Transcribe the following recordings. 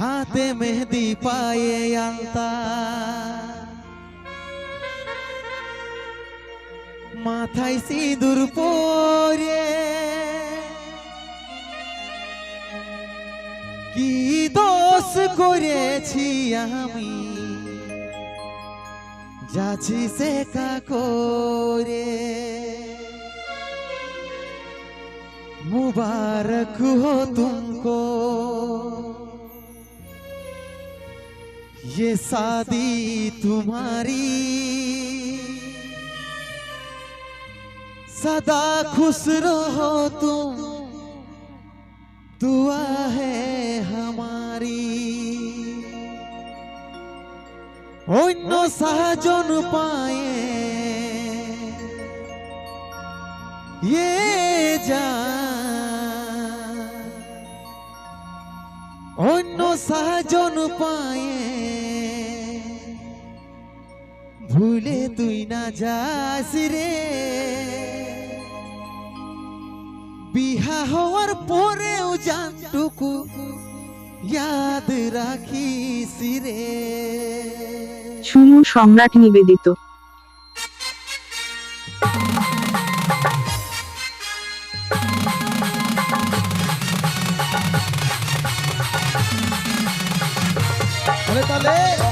হাতে মেহেদি পায়ে আলতা। মাথায় সিঁদুর পরে কি দোষ করেছি আমি? যাচ্ছি সে করে মুবারক হো তুমকো ये शादी तुम्हारी सदा खुश रहो तुम दुआ है हमारी অন্য সাহায্য পায়ে ইয়ে যা অন্য সাহায্য পায়ে ভুলে তুই না যাস রে। বিহা হওয়ার পরেও জানটুকু ইয়াদ রাখিস রে। সুমু সম্রাট নিবেদিত। তাহলে তাহলে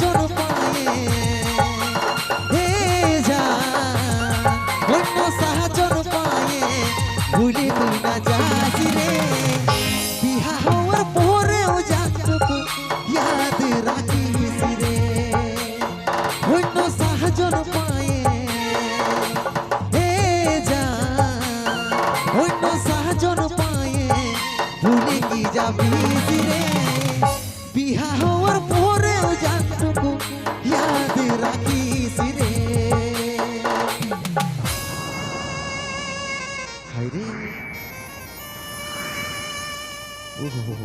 সাহায্য পায়ে হে যা, অন্য সাহায্য পায়ে ভুলে না যাস রে। বিহা হওয়ার পরেও জানটুকু ইয়াদ রাখিস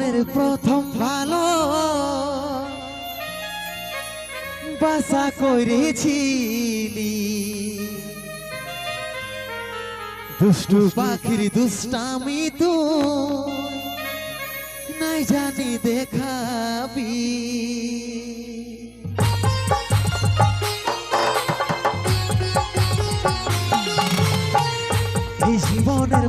জীবনের প্রথম ভালো বাসা করেছিলি। দুষ্টু পাখির দুষ্টামি তো নাই জানি দেখাবি। জীবনের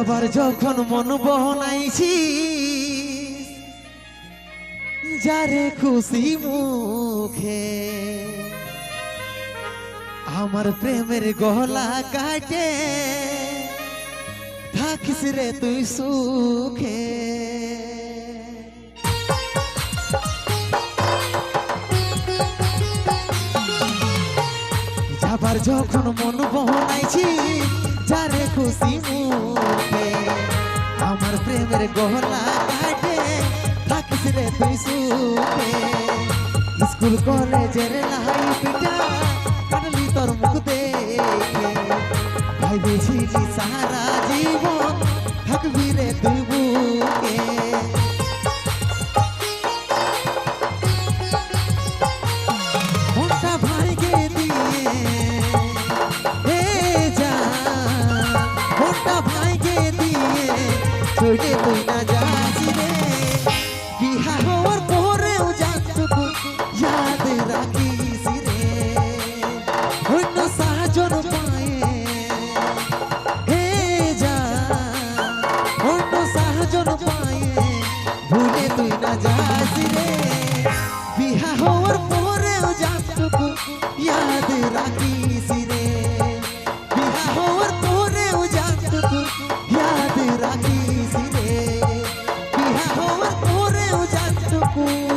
যাবার যখন মন বহনাইছি, যারে খুশি মুখে, আমার প্রেমের গলা কাটে, থাকিস রে তুই সুখে। যাবার যখন মন বহনাইছি যারে খুশি মুখে আমার প্রেমের গহনা কাটে থাকিস রে তুই সুখে স্কুল কলেজের লাইফটা কাটলি তোর মুখ দেখে ভাইবেছিলি সারা জীবন বিহা হওয়ার পরেও জানটুকু